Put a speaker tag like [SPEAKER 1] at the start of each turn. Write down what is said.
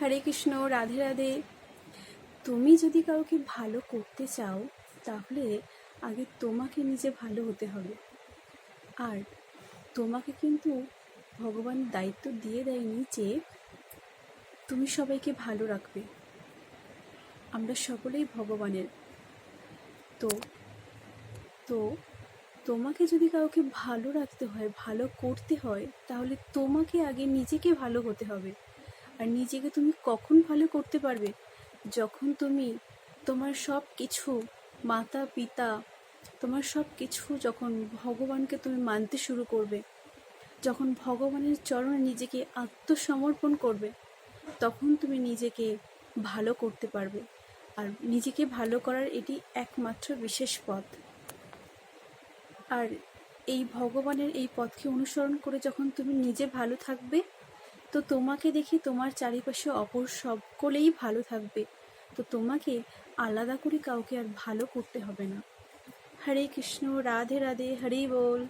[SPEAKER 1] হরে কৃষ্ণ, রাধে রাধে। তুমি যদি কাউকে ভালো করতে চাও, তাহলে আগে তোমাকে নিজে ভালো হতে হবে। আর তোমাকে কিন্তু ভগবান দায়িত্ব দিয়ে দেয়নি যে তুমি সবাইকে ভালো রাখবে। আমরা সকলেই ভগবানের। তো তো তোমাকে যদি কাউকে ভালো রাখতে হয়, ভালো করতে হয়, তাহলে তোমাকে আগে নিজেকে ভালো হতে হবে। আর নিজেকে তুমি কখন ভালো করতে পারবে? যখন তুমি তোমার সব কিছু মাতা, পিতা, তোমার সব কিছু যখন ভগবানকে তুমি মানতে শুরু করবে, যখন ভগবানের চরণে নিজেকে আত্মসমর্পণ করবে, তখন তুমি নিজেকে ভালো করতে পারবে। আর নিজেকে ভালো করার এটি একমাত্র বিশেষ পথ। আর এই ভগবানের এই পথকে অনুসরণ করে যখন তুমি নিজে ভালো থাকবে তো তোমাকে দেখে তোমার চারিপাশে অপর সকলেই ভালো থাকবে। তো তোমাকে আলাদা করে কাউকে আর ভালো করতে হবে না। হরে কৃষ্ণ, রাধে রাধে, হরে বল।